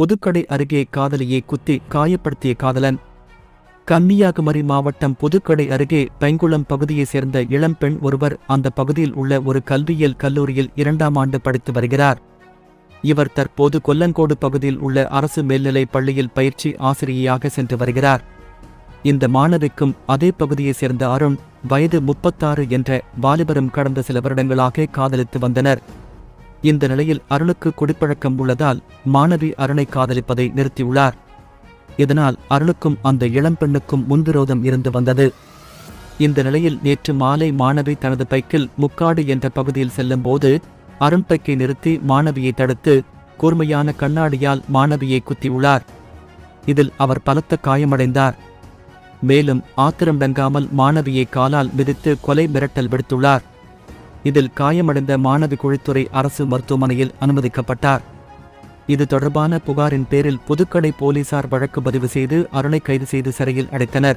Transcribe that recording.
புதுக்கடை அருகே காதலியை குத்தி காயப்படுத்திய காதலன். கன்னியாகுமரி மாவட்டம் புதுக்கடை அருகே பைங்குளம் பகுதியைச் சேர்ந்த இளம்பெண் ஒருவர் அந்த பகுதியில் உள்ள ஒரு கல்வியியல் கல்லூரியில் இரண்டாம் ஆண்டு படித்து வருகிறார். இவர் தற்போது கொல்லங்கோடு பகுதியில் உள்ள அரசு மேல்நிலைப் பள்ளியில் பயிற்சி ஆசிரியையாக சென்று வருகிறார். இந்த மாணவிக்கும் அதே பகுதியைச் சேர்ந்த அருண் வயது முப்பத்தாறு என்ற வாலிபரும் கடந்த சில வருடங்களாக காதலித்து வந்தனர். இந்த நிலையில் அருணுக்கு குடிப்பழக்கம் உள்ளதால் மாணவி அருணை காதலிப்பதை நிறுத்தியுள்ளார். இதனால் அருணுக்கும் அந்த இளம்பெண்ணுக்கும் முன்விரோதம் இருந்து வந்தது. இந்த நிலையில் நேற்று மாலை மாணவி தனது பைக்கில் முக்காடு என்ற பகுதியில் செல்லும்போது அருண் பைக்கை நிறுத்தி மாணவியை தடுத்து கூர்மையான கண்ணாடியால் மாணவியை குத்தியுள்ளார். இதில் அவர் பலத்த காயமடைந்தார். மேலும் ஆத்திரம் டங்காமல் மாணவியை காலால் மிதித்து கொலை மிரட்டல் விடுத்துள்ளார். இதில் காயமடைந்த மாணவி குழித்துறை அரசு மருத்துவமனையில் அனுமதிக்கப்பட்டார். இது தொடர்பான புகாரின் பேரில் புதுக்கடை போலீசார் வழக்கு பதிவு செய்து அருணை கைது செய்து சிறையில் அடைத்தனர்.